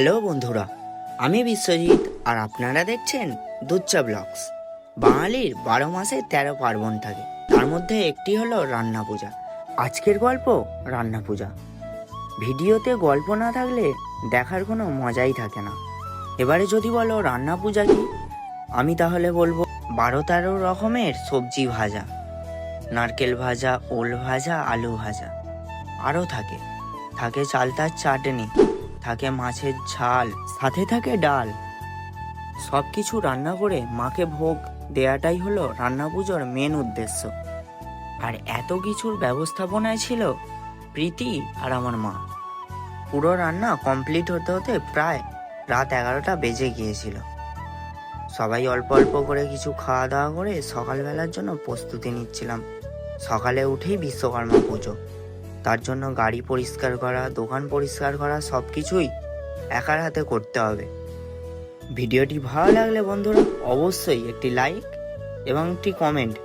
Hello বন্ধুরা, আমি বিশ্বজিৎ আর আপনারা দেখছেন দুচ্চা ব্লগস। বাঙালির বারো মাসে তেরো পার্বণ থাকে, তার মধ্যে একটি হলো রান্না পূজা। আজকের গল্প রান্না পূজা। ভিডিওতে গল্প না থাকলে দেখার কোনো মজাই থাকে না। এবারে যদি বলো রান্না পূজা কি, আমি তাহলে বলব বারো তেরো রকমের সবজি ভাজা। নারকেল ভাজা, ওল ভাজা, আলু ভাজা। আরও থাকে থাকে চালতার চাটনি। থাকে মাছের ঝাল, সাথে থাকে ডাল। সব কিছু রান্না করে মাকে ভোগ দেয়াটাই হলো রান্না পুজোর মেন উদ্দেশ্য। আর এত কিছুর ব্যবস্থাপনায় ছিল প্রীতি আর আমার মা। পুরো রান্না কমপ্লিট হতে হতে প্রায় রাত এগারোটা বেজে গিয়েছিল। সবাই অল্প অল্প করে কিছু খাওয়া দাওয়া করে সকালবেলার জন্য প্রস্তুতি নিচ্ছিলাম। সকালে উঠেই বিশ্বকর্মা পুজো। তার জন্য গাড়ি পরিষ্কার করা, দোকান পরিষ্কার করা সব কিছুই একার হাতে করতে হবে। ভিডিওটি ভালো লাগলে বন্ধুরা অবশ্যই একটি লাইক এবং একটি কমেন্ট